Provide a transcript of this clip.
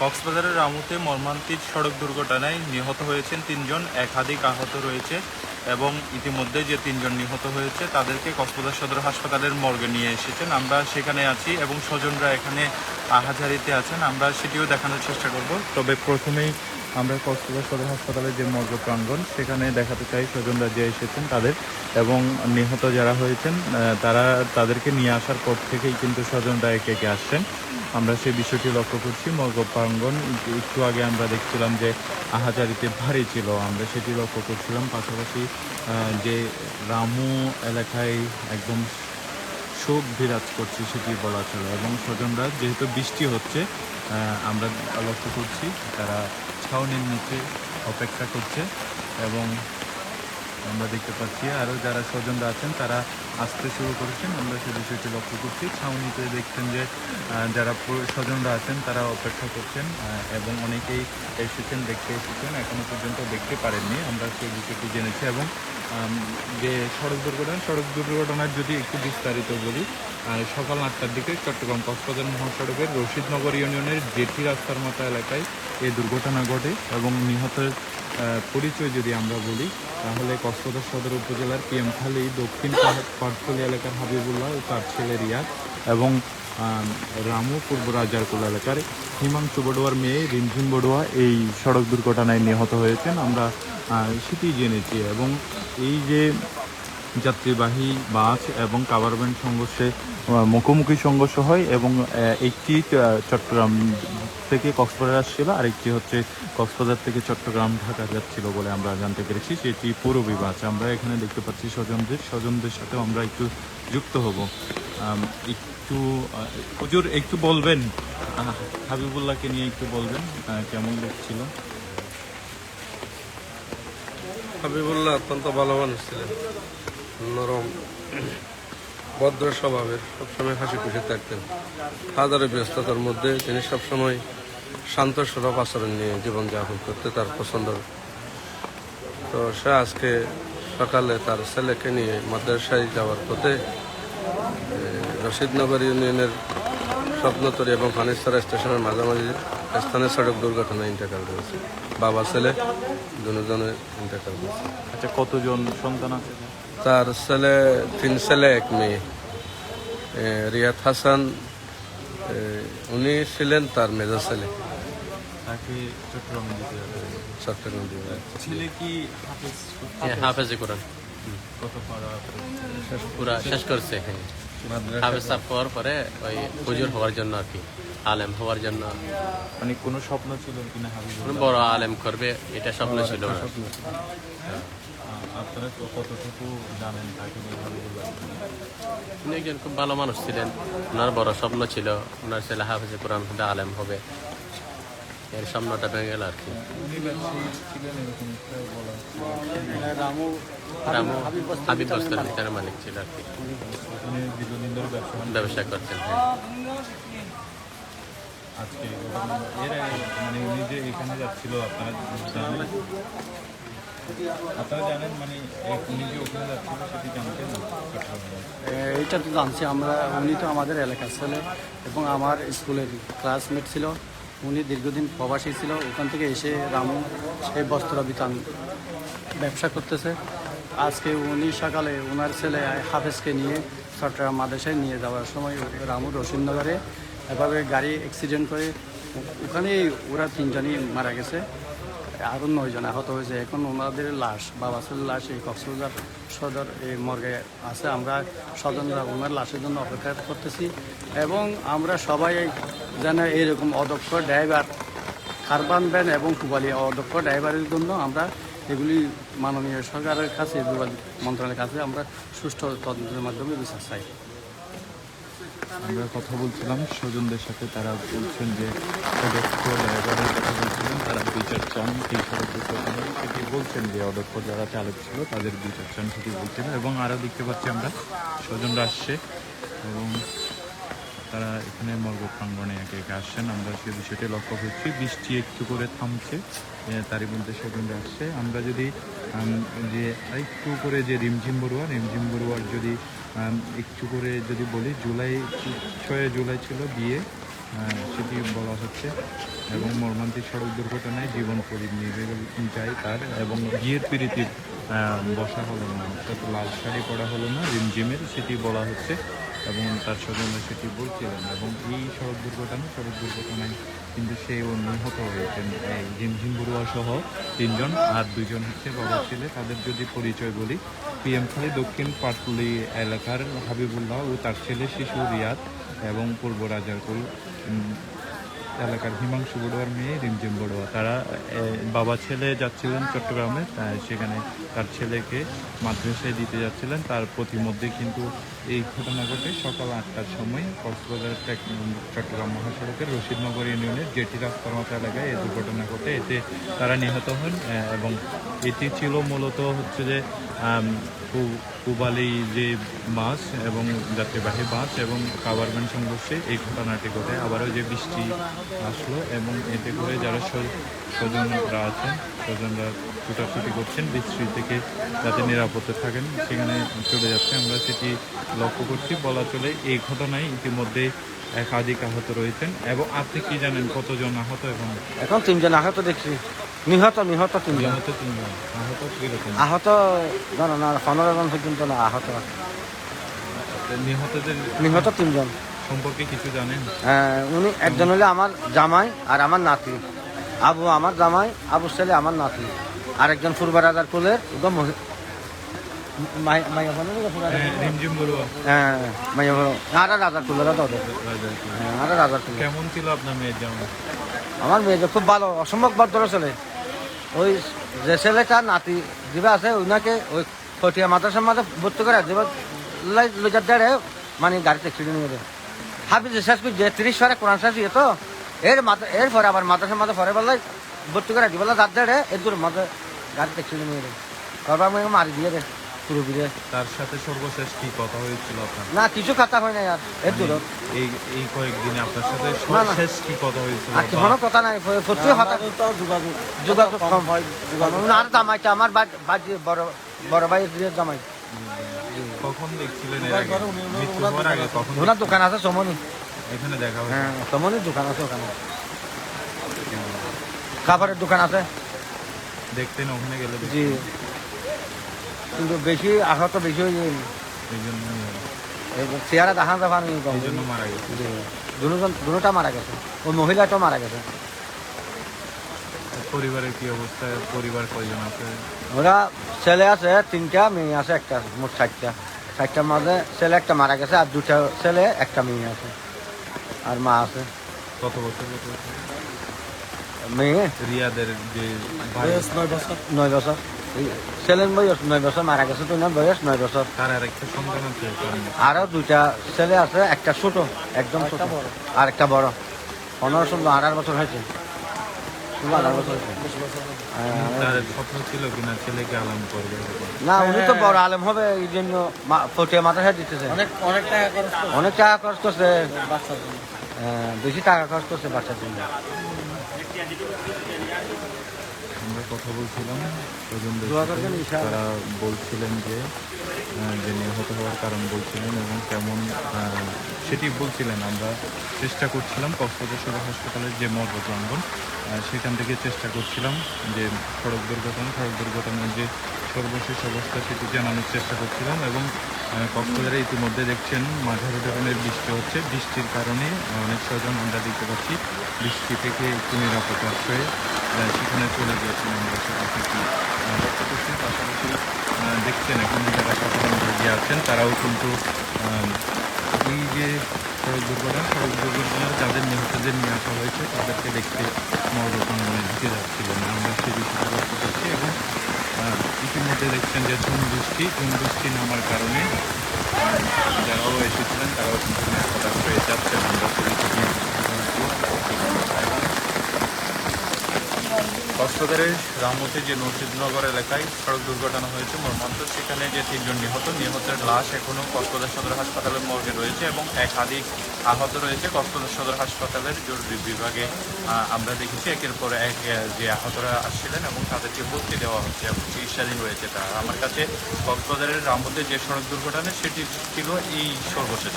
কক্সবাজারের রামুতে মর্মান্তিক সড়ক দুর্ঘটনায় নিহত হয়েছেন তিনজন, একাধিক আহত রয়েছে এবং ইতিমধ্যে যে তিনজন নিহত হয়েছে তাদেরকে কক্সবাজার সদর হাসপাতালের মর্গে নিয়ে এসেছেন। আমরা সেখানে আছি এবং স্বজনরা এখানে আহাজারিতে আছেন। আমরা সেটিও দেখানোর চেষ্টা করব। তবে প্রথমেই আমরা কক্সবাজার সদর হাসপাতালের যে মর্গ প্রাঙ্গণ, সেখানে দেখাতে চাই স্বজনরা যে এসেছেন তাদের এবং নিহত যারা হয়েছেন তারা তাদেরকে নিয়ে আসার পর থেকেই কিন্তু স্বজনরা একে একে আসছেন। আমরা সেই বিষয়টি লক্ষ্য করছি। মর্গ প্রাঙ্গণ, একটু- একটু আগে আমরা দেখছিলাম যে আহাজারিতে ভারী ছিল। আমরা সেটি লক্ষ্য করছিলাম। পাশাপাশি যে রামু এলাকায় একদম শোক বিরাজ করছে সেটি বলা চলে। এবং স্বজনরা, যেহেতু বৃষ্টি হচ্ছে আমরা লক্ষ্য করছি তারা ছাউনির নিচে অপেক্ষা করছে এবং আমরা দেখতে পাচ্ছি আরও যারা স্বজনরা আছেন তারা আসতে শুরু করেছেন। আমরা সেই বিষয়টি লক্ষ্য করছি। ছাউনিতে দেখছেন যে যারা স্বজনরা আছেন তারা অপেক্ষা করছেন এবং অনেকেই এসেছেন দেখতে এসেছেন। এখনও পর্যন্ত দেখতে পারেননি। আমরা সেই বিষয়টি জেনেছি এবং যে সড়ক দুর্ঘটনা সড়ক দুর্ঘটনার যদি একটু বিস্তারিত বলি সকাল আটটার দিকে চট্টগ্রাম কক্সবাজার মহাসড়কের রশিদনগর ইউনিয়নের জেঠি রাস্তার মতো এলাকায় এই দুর্ঘটনা ঘটে এবং নিহতের আহ, পরিচয় যদি আমরা বলি, তাহলে কক্সবাজার সদর উপজেলার পিএমখালী দক্ষিণ পাটখলি এলাকার হাবিবুল্লাহ ও তার ছেলে রিয়াদ এবং রামু পূর্ব রাজারকুল এলাকার হিমাংশু বড়ুয়ার মেয়ে রিমঝিম বড়ুয়া এই সড়ক দুর্ঘটনায় নিহত হয়েছেন। আমরা সেটি জেনেছি এবং এই যে যাত্রীবাহী বাস এবং কাভার ভ্যান সংঘর্ষে মুখোমুখি সংঘর্ষ হয় এবং একটি চট্টগ্রাম থেকে কক্সবাজার আসছিল, আরেকটি হচ্ছে কক্সবাজার থেকে চট্টগ্রাম, ঢাকা যাচ্ছিল বলে আমরা জানতে পেরেছি, সেটি পূরবী বাস আমরা এখানে দেখতে পাচ্ছি স্বজনদের স্বজনদের সাথেও আমরা একটু যুক্ত হব। একটু হুজুর, একটু বলবেন। হাবিবুল্লাহকে নিয়ে একটু বলবেন কেমন লাগছিল? হাবিবুল্লাহ অত্যন্ত ভালো মানুষ ছিলেন, নরম। ভদ্র স্বভাবের, সবসময় হাসি খুশি থাকতেন। হাজারো ব্যস্ততার মধ্যে তিনি সবসময় শান্ত সুলভ আচরণ নিয়ে জীবনযাপন করতে তার পছন্দ। তো সে আজকে সকালে তার ছেলেকে নিয়ে মাদ্রাসায় যাওয়ার পথে রশিদনগর ইউনিয়নের স্বপ্নতরী এবং ফানিস্তরা স্টেশনের মাঝামাঝি স্থানে সড়ক দুর্ঘটনায় ইন্তেকাল করেছে। বাবা, ছেলে দুজনের ইন্তেকাল করেছে। আচ্ছা কতজন সন্তান আছে? তার ছেলে তিন ছেলে এক মেয়ে। রিয়াদ হাসান উনি ছিলেন তার মেজর ছেলে। তাকে চট্টগ্রামে দিতে হবে। চট্টগ্রাম বিভাগ ছেলে কি হ্যাঁ, হাফেজে কোরআন। কত পারা পুরা শেষ করছে হ্যাঁ। হাফেজ হওয়ার পরে ওই হুজুর হওয়ার জন্য আর কি আলেম হওয়ার জন্য। মানে কোনো স্বপ্ন ছিল কিনা বড় আলেম করবে এটা স্বপ্ন ছিল ওনার। আপনারা কতটুকু জানেন তাকে উনি একজন খুব ভালো মানুষ ছিলেন। ওনার বড় স্বপ্ন ছিল ওনার ছেলে হাফেজে কোরআন হবে আলেম হবে। এর স্বপ্নটা ভেঙে গেল আর কি। রামু হাবিব বস্তার ভিতরে মালিক ছিল আর কি। ব্যবসা করতেন। হ্যাঁ। আজকে এর মানে উনি যে এখানে যাচ্ছিল আপনারা মানে জানতেন এইটা তো জানছি আমরা, উনি তো আমাদের এলাকার ছেলে এবং আমার স্কুলের ক্লাসমেট ছিল। উনি দীর্ঘদিন প্রবাসী ছিল। ওখান থেকে এসে রামু সেই বস্ত্র বিতান ব্যবসা করতেছে। আজকে উনি সকালে ওনার ছেলে হাফেজকে নিয়ে চট্টগ্রাম মাদ্রাসায় নিয়ে যাওয়ার সময় রামু রসিনগরে এভাবে গাড়ি অ্যাক্সিডেন্ট করে, ওখানেই ওরা তিনজনই মারা গেছে। আরও নয়জন আহত হয়েছে। এখন ওনাদের লাশ বাবা ছেলের লাশ এই কক্সবাজার সদর এই মর্গে আছে। আমরা স্বজনরা ওনার লাশের জন্য অপেক্ষা করতেছি এবং আমরা সবাই যেন এরকম অদক্ষ ড্রাইভার কারবান ভ্যান এবং কুবালি অদক্ষ ড্রাইভারের জন্য আমরা এগুলি মাননীয় সরকারের কাছে মন্ত্রণালয়ের কাছে আমরা সুষ্ঠু তদন্তের মাধ্যমে বিচার চাই। আমরা কথা বলছিলাম স্বজনদের সাথে, তারা বলছেন যে অদক্ষ ড্রাইভারের কথা বলছিলেন, তারা বিচার চান এই সড়ক বলছেন যে অদক্ষ যারা চালক ছিল, তাদের বিচার চান সেটি বলছেন। এবং আরও দেখতে পাচ্ছি আমরা, স্বজনরা আসছে এবং তারা এখানে মর্গ প্রাঙ্গণে একে একে আসছেন। আমরা সে বিষয়টি লক্ষ্য করছি। বৃষ্টি একটু করে থামছে তারই মধ্যে স্বজনরা আসছে। আমরা যদি যে একটু করে যে রিমঝিম বড়ুয়া, রিমঝিম বড়ুয়ার যদি একটু করে যদি বলি, জুলাই, ছয় জুলাই ছিল বিয়ে সেটি বলা হচ্ছে। এবং মর্মান্তিক সড়ক দুর্ঘটনায় জীবন পরি নিভে যায় তার এবং বিয়ের পীড়িতির বসা হলো না। অর্থাৎ লাল শাড়ি পরা হলো না, রিমঝিমের, সেটি বলা হচ্ছে। এবং তার স্বজনরা সেটি বলছিলেন এবং এই সড়ক দুর্ঘটনা, সড়ক দুর্ঘটনায় কিন্তু সেই নিহত হয়েছেন। ঝিমঝিম বড়ুয়া সহ তিনজন আর দুজন হচ্ছে বাবা ছেলে। তাদের যদি পরিচয় বলি পিএমখালী দক্ষিণ পাটলি এলাকার হাবিবুল্লাহ ও তার ছেলে শিশু রিয়াদ এবং পূর্ব রাজারকুল এলাকার হিমাংশু বড়ুয়ার মেয়ে, রিমঝিম বড়ুয়া। তারা বাবা ছেলে যাচ্ছিলেন চট্টগ্রামে সেখানে তার ছেলেকে মাদ্রাসায় দিতে যাচ্ছিলেন। তার প্রতিমধ্যে কিন্তু এই ঘটনা ঘটে সকাল আটটার সময় কক্সবাজার চট্টগ্রাম মহাসড়কের রশিদনগর ইউনিয়নের জেটি রাস্তার মতো এলাকায় এই দুর্ঘটনা ঘটে। এতে তারা নিহত হন এবং এটি ছিল মূলত হচ্ছে যে পুবালি যে বাস এবং যাত্রীবাহী বাস এবং ভ্যান সংঘর্ষে এই ঘটনাটি ঘটে। আবারও যে বৃষ্টি আসলো এবং এতে করে যারা স্বজনরা আছেন, স্বজনরা ছুটাছুটি করছেন, বৃষ্টি থেকে যাতে নিরাপদে থাকেন, সেখানে চলে যাচ্ছে। আমরা সেটি লক্ষ্য করছি। বলা চলে এই ঘটনায় ইতিমধ্যে একাধিক আহত রয়েছেন এবং আপনি কি জানেন কতজন আহত এবং এখন তিনজন আহত দেখছি। নিহত নিহত তিনজন। নিহত তিনজন আহত কীরকম? আহত জানো না পনেরো জন পর্যন্ত না আহত। নিহতদের নিহত তিনজন। সম্পর্কে কিছু জানেন? হ্যাঁ, উনি একজন হলে আমার জামাই আর আমার নাতি। আবু আমার জামাই আবু ছেলে আমার নাতি। আর একজন পূর্ব রাজার কুলের জামা আমার মেয়ে খুব ভালো অসম্ভব ভদ্র ছেলে। ওই যে ছেলেটা নাতি দিবা আছে ওনাকে ওই খটিয়া মাদ্রাসার মাঝে ভর্তি করে দিবা লজার দেড়ে মানে গাড়িতে ছিঁড়ে নিয়ে দেয় যে শেষ যে তিরিশ সরে কোরআন শেষ তো এর মাথা এর পরে আবার মাদ্রাসার মাঝে পরে বেলায় ভর্তি করে দিবেলা যার দেড়ে এর দূর মাঝে গাড়িতে ছিঁড়ে নিয়ে দেয় তারপর আমি মারি দিয়ে দেয় তার সাথে সর্বশেষ কি কথা হয়েছিল আপনার? না কিছু খাতা হয় না আর। এর এই এই কয়েকদিনে আপনার সাথে না, না। কি কথা হয়েছিল আর কি কোনো কথা নাই। প্রতি হঠাৎ যোগাযোগ কম হয় যোগাযোগ আর জামাইটা আমার বাড়ি- বাড়ি বড় বড় ভাই জামাই। কখন দেখছিলেন এর আগে? মৃত্যু হওয়ার আগে কখন ওনার দোকান আছে সমনি। এখানে দেখা হয়েছে? হ্যাঁ সমনির দোকান আছে ওখানে। খাবারের দোকান আছে। দেখতেন ওখানে গেলে জি। কিন্তু বেশি আহত বেশি হয়ে যায়। চেহারা দেখা যাবা নেই মারা গেছে। দুজন দুটা মারা গেছে। ওই মহিলাটাও মারা গেছে। পরিবারের কি অবস্থা? পরিবার কয়জন আছে? ওরা ছেলে আছে তিনটা মেয়ে আছে একটা মোট চারটা। চারটার মাঝে ছেলে একটা মারা গেছে আর দুটা ছেলে একটা মেয়ে আছে। আর মা আছে। কত বছর মেয়ে? রিয়াদের যে ভাই নয় বছর। এই ছেলের বয়স নয় বছর মারা গেছে তো না বয়স নয় বছর। আর দুইটা ছেলে আছে একটা ছোট একদম ছোট। আর একটা বড়। পনেরো ষোলো আঠারো বছর হয়েছে। হ্যাঁ, তার স্বপ্ন ছিল কিনা ছেলেকে আলাম করবে? না উনি তো বড় আলেম হবে এই জন্য মা- ফটিয়া দিতেছে। অনেক অনেক টাকা খরচ অনেক টাকা খরচ করছে। হ্যাঁ, বেশি টাকা খরচ করছে বাচ্চার জন্য। আমরা কথা বলছিলাম স্বজনদের। তারা বলছিলেন যে যে নিহত হওয়ার কারণ বলছিলেন এবং কেমন সেটি বলছিলেন। আমরা চেষ্টা করছিলাম কক্সবাজার সদর হাসপাতালের যে মর্গ প্রাঙ্গণ আহ, সেখান থেকে চেষ্টা করছিলাম যে সড়ক দুর্ঘটনা সড়ক দুর্ঘটনার যে সর্বশেষ অবস্থা সেটি জানানোর চেষ্টা করছিলাম এবং কক্সবাজারে ইতিমধ্যে দেখছেন মাঝারি ধরনের বৃষ্টি হচ্ছে। বৃষ্টির কারণে অনেক স্বজন আমরা দেখতে পাচ্ছি বৃষ্টি থেকে একটু নিরাপদ আশ্রয়ে সেখানে চলে গিয়েছেন সেটা থেকে করছি পাশাপাশি দেখছেন এখানে যারা সাধারণ রোগী আছেন, তারাও কিন্তু এই যে সড়ক দুর্ঘটনা, সড়ক দুর্ঘটনার যাদের নিহতদের নিয়ে আসা হয়েছে, তাদেরকে দেখতে মর্গ প্রাঙ্গনে ঢুকে যাচ্ছিলেন আমরা সেই বিষয়টা করছি এবং ইতিমধ্যে দেখছেন যে ঝুম বৃষ্টি ঝুম বৃষ্টি নামার কারণে যারাও এসেছিলেন, তারাও কিন্তু আশ্রয়ে যাচ্ছেন। আমরা সেই বিষয়টি কক্সবাজারের রামমতি যে নরসিংহনগর এলাকায় সড়ক দুর্ঘটনা হয়েছে মর্মান্তর সেখানে যে তিনজন নিহত, নিহতের লাশ এখনও কক্সবাজার সদর হাসপাতালের মর্গে রয়েছে এবং একাধিক আহত রয়েছে কক্সবাজার সদর হাসপাতালের জরুরি বিভাগে। আমরা দেখেছি একের পর এক যে আহতরা আসছিলেন এবং তাদেরকে ভর্তি দেওয়া হচ্ছে এবং চিকিৎসাধীন রয়েছে তারা। আমার কাছে কক্সবাজারের রামমতির যে সড়ক দুর্ঘটনা, সেটি ছিল এই সর্বশেষ।